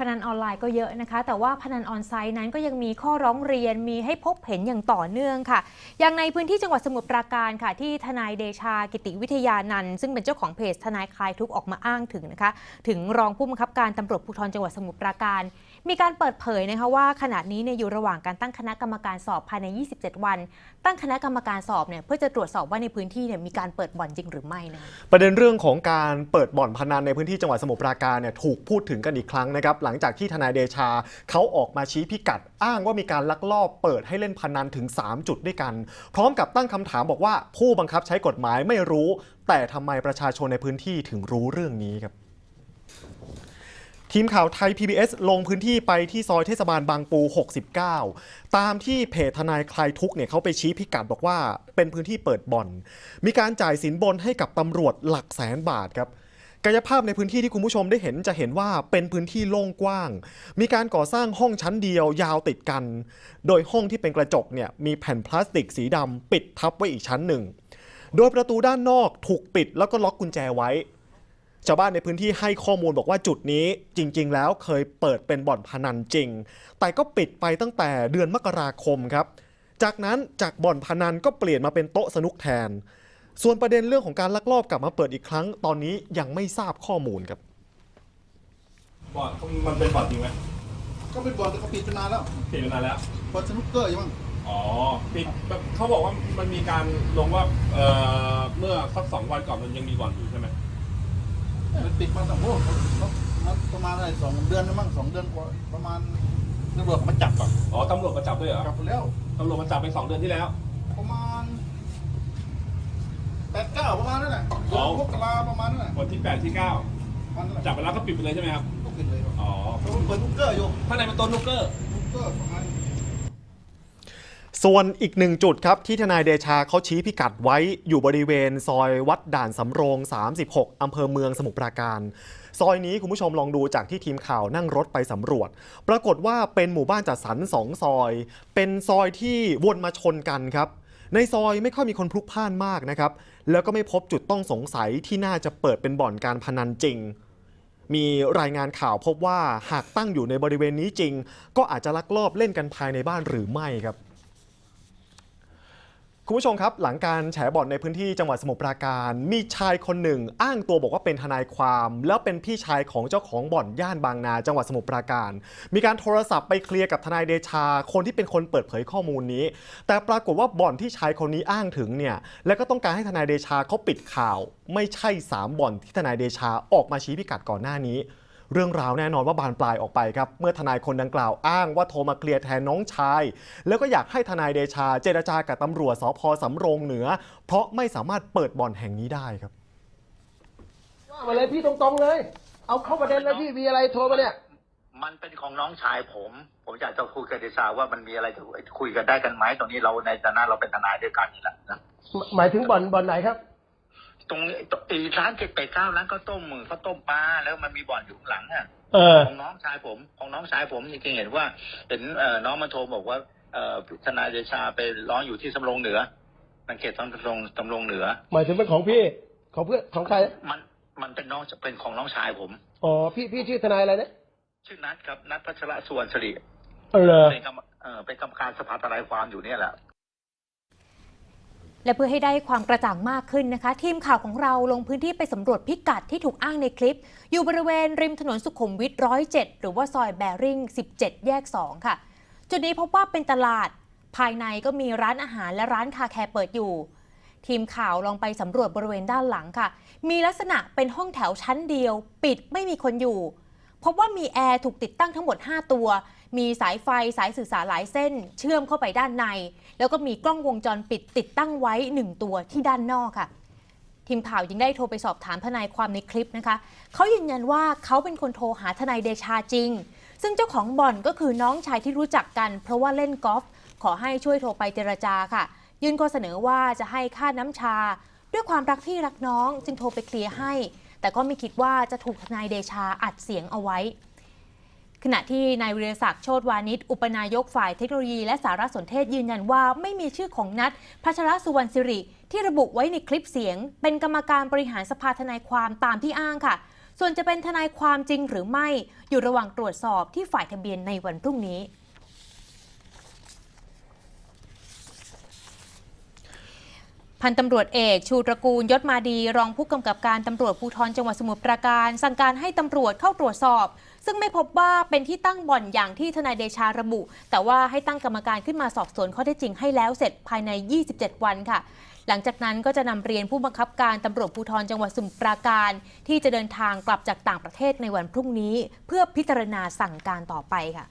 พนันออนไลน์ก็เยอะนะคะ แต่ว่าพนันออนไซต์นั้นก็ยังมีข้อร้องเรียนมีให้พบเห็นอย่างต่อเนื่องค่ะ อย่างในพื้นที่จังหวัดสมุทรปราการค่ะ ที่ทนายเดชากิติวิทยานันท์ซึ่งเป็นเจ้าของเพจทนายคลายทุกออกมาอ้างถึงนะคะ ถึงรองผู้บังคับการตำรวจภูธรจังหวัดสมุทรปราการ มีการเปิดเผยนะคะว่าขณะนี้เนี่ยอยู่ระหว่างการตั้งคณะกรรมการสอบภายใน 27 วัน ตั้งคณะกรรมการสอบเนี่ยเพื่อจะตรวจสอบว่าในพื้นที่เนี่ยมีการเปิดบ่อนจริงหรือไม่นะประเด็นเรื่องของการเปิดบ่อนพนันในพื้นที่จังหวัดสมุทรปราการเนี่ยถูกพูดถึงกันอีกครั้งนะครับหลังจากที่ทนายเดชาเขาออกมาชี้พิกัด อ้างว่ามีการลักลอบเปิดให้เล่นพนันถึง 3 จุดด้วยกัน พร้อมกับตั้งคำถามบอกว่าผู้บังคับใช้กฎหมายไม่รู้ แต่ทำไมประชาชนในพื้นที่ถึงรู้เรื่องนี้ครับ ทีมข่าวไทย PBS ลงพื้นที่ไปที่ซอยเทศบาลบางปู 69 ตามที่เพจทนายคลายทุกเนี่ยเขาไปชี้พิกัดบอกว่าเป็นพื้นที่เปิดบ่อน มีการจ่ายสินบนให้กับตำรวจหลักแสนบาทครับกายภาพในพื้นที่ที่คุณผู้ชมได้เห็นจะเห็นว่าเป็นพื้นที่โล่งกว้าง มีการก่อสร้างห้องชั้นเดียวยาวติดกัน โดยห้องที่เป็นกระจกเนี่ยมีแผ่นพลาสติกสีดำปิดทับไว้อีกชั้นหนึ่ง โดยประตูด้านนอกถูกปิดแล้วก็ล็อกกุญแจไว้ ชาวบ้านในพื้นที่ให้ข้อมูลบอกว่าจุดนี้จริง ๆ แล้วเคยเปิดเป็นบ่อนพนันจริง แต่ก็ปิดไปตั้งแต่เดือนมกราคมครับ จากนั้นจากบ่อนพนันก็เปลี่ยนมาเป็นโต๊ะสนุกแทน ส่วนประเด็นเรื่องของการลักลอบกลับมาเปิดอีกครั้ง ตอนนี้ยังไม่ทราบข้อมูลครับบอร์ดมันเป็นบอร์ดจริงไหมก็เป็นบอร์ดแต่เขาปิดไปนานแล้วปิดมานานแล้วบอร์ดสนุกเกอร์ยังมั้งอ๋อปิดแบบเขาบอกว่ามันมีการลงว่าเอ่อเมื่อสักสองวันก่อนมันยังมีบอร์ดอยู่ใช่ไหม มันปิดมาตั้งโอ้เขาเขาประมาณอะไรสองเดือนแล้วมั้งสองเดือนกว่าประมาณตำรวจเขามาจับก่อนอ๋อตำรวจมาจับด้วยเหรอจับไปแล้วตำรวจมาจับไปสองเดือนที่แล้ว ประมาณแปดเก้าประมาณนั้นแหละอ๋เดืออนมกราประมาณนั้นแหละวันที่แปดที่เก้ามันนั่นแหละจับไปแล้วก็ปิดไปเลยใช่ไหมครับก็ปิดเลยครับอ๋อเขาเปิดสนุกเกอร์อยู่ข้างในเป็นโต๊ะนุกเกอร์สนุกเกอร์ประมาณ ส่วนอีกหนึ่งจุดครับที่ทนายเดชาเขาชี้พิกัดไว้อยู่บริเวณซอยวัดด่านสำโรง 36 อำเภอเมืองสมุทรปราการ ซอยนี้คุณผู้ชมลองดูจากที่ทีมข่าวนั่งรถไปสำรวจ ปรากฏว่าเป็นหมู่บ้านจัดสรรสองซอย เป็นซอยที่วนมาชนกันครับ ในซอยไม่ค่อยมีคนพลุกพล่านมากนะครับ แล้วก็ไม่พบจุดต้องสงสัยที่น่าจะเปิดเป็นบ่อนการพนันจริงมีรายงานข่าวพบว่าหากตั้งอยู่ในบริเวณนี้จริง ก็อาจจะลักลอบเล่นกันภายในบ้านหรือไม่ครับ คุณผู้ชมครับ หลังการแฉบ่อนในพื้นที่จังหวัดสมุทรปราการ มีชายคนหนึ่ง อ้างตัวบอกว่าเป็นทนายความ แล้วเป็นพี่ชายของเจ้าของบ่อนย่านบางนา จังหวัดสมุทรปราการ มีการโทรศัพท์ไปเคลียร์กับทนายเดชา คนที่เป็นคนเปิดเผยข้อมูลนี้ แต่ปรากฏว่าบ่อนที่ชายคนนี้อ้างถึงเนี่ยและก็ต้องการให้ทนายเดชาเขาปิดข่าว ไม่ใช่ 3บ่อนที่ทนายเดชาออกมาชี้พิกัดก่อนหน้านี้ เรื่องราวแน่นอนว่าบานปลายออกไปครับ เมื่อทนายคนดังกล่าวอ้างว่าโทรมาเคลียร์แทนน้องชาย แล้วก็อยากให้ทนายเดชาเจรจากับตำรวจสพสำโรงเหนือ เพราะไม่สามารถเปิดบ่อนแห่งนี้ได้ครับว่ามาเลยพี่ตรงๆเลย เอาเข้าประเด็นเลยพี่มีอะไรโทรมาเนี่ย มันเป็นของน้องชายผม ผมอยากจะคุยกับเดชาว่ามันมีอะไรจะคุยกันได้กันไหมตรงนี้เราในฐานะเราเป็นทนายด้วยกันนี่แหละนะหมายถึงบ่อนบ่อนไหนครับ ตรงอีร้านเจ็ดแปดเก้าร้านข้าวต้มมือข้าวต้มปลาแล้วมันมีบ่อนอยู่ข้างหลังอะเออของน้องชายผมของน้องชายผมจริงๆเห็นว่าเห็นเอ่อน้องมาโทรบอกว่าเอ่อทนายเดชาไปร้องอยู่ที่สำโรงเหนือสังเกตสำโรงสำโรงเหนือ หมายถึงเป็นของพี่ของเพื่อนของใครมันมันเป็นน้องเป็นของน้องชายผมอ๋อพี่พี่ชื่อทนายอะไรเนี่ยชื่อนัทครับนัทพัชระสุวรรณสิริเออเหรอเป็นกรรมเอ่อเป็นกรรมการสภาทนายความอยู่เนี่ยแหละ และเพื่อให้ได้ความกระจ่างมากขึ้นนะคะ ทีมข่าวของเราลงพื้นที่ไปสำรวจพิกัดที่ถูกอ้างในคลิป อยู่บริเวณริมถนนสุขุมวิทร้อยเหรือว่าซอยแบริ่ง 17 แยก 2 ค่ะ จุดนี้พบว่าเป็นตลาด ภายในก็มีร้านอาหารและร้านคาแคร์เปิดอยู่ ทีมข่าวลองไปสำรวจบริเวณด้านหลังค่ะ มีลักษณะเป็นห้องแถวชั้นเดียว ปิดไม่มีคนอยู่ พบว่ามีแอร์ถูกติดตั้งทั้งหมด 5 ตัว มีสายไฟสายสื่อสารหลายเส้น เชื่อมเข้าไปด้านใน แล้วก็มีกล้องวงจรปิดติดตั้งไว้ 1 ตัวที่ด้านนอกค่ะ ทีมข่าวยังได้โทรไปสอบถามทนายความในคลิปนะคะ เขายืนยันว่าเขาเป็นคนโทรหาทนายเดชาจริง ซึ่งเจ้าของบ่อนก็คือน้องชายที่รู้จักกัน เพราะว่าเล่นกอล์ฟขอให้ช่วยโทรไปเจรจาค่ะ ยื่นข้อเสนอว่าจะให้ค่าน้ำชา ด้วยความรักพี่รักน้องจึงโทรไปเคลียร์ให้ แต่ก็ไม่คิดว่าจะถูกทนายเดชาอัดเสียงเอาไว้ ขณะที่นายวิรศักดิ์โชตวานิชอุปนายกฝ่ายเทคโนโลยีและสารสนเทศยืนยันว่าไม่มีชื่อของนัทพัชรสุวรรณสิริ ที่ระบุไว้ในคลิปเสียง เป็นกรรมการบริหารสภาทนายความตามที่อ้างค่ะ ส่วนจะเป็นทนายความจริงหรือไม่อยู่ระหว่างตรวจสอบที่ฝ่ายทะเบียนในวันพรุ่งนี้ พันตำรวจเอกชูตระกูลยศมาดี รองผู้กำกับการตำรวจภูธรจังหวัดสมุทรปราการ สั่งการให้ตำรวจเข้าตรวจสอบ ซึ่งไม่พบว่าเป็นที่ตั้งบ่อนอย่างที่ทนายเดชาระบุ แต่ว่าให้ตั้งกรรมการขึ้นมาสอบสวนข้อเท็จจริงให้แล้วเสร็จภายใน 27 วันค่ะ หลังจากนั้นก็จะนำเรียนผู้บังคับการตำรวจภูธรจังหวัดสมุทรปราการ ที่จะเดินทางกลับจากต่างประเทศในวันพรุ่งนี้ เพื่อพิจารณาสั่งการต่อไปค่ะ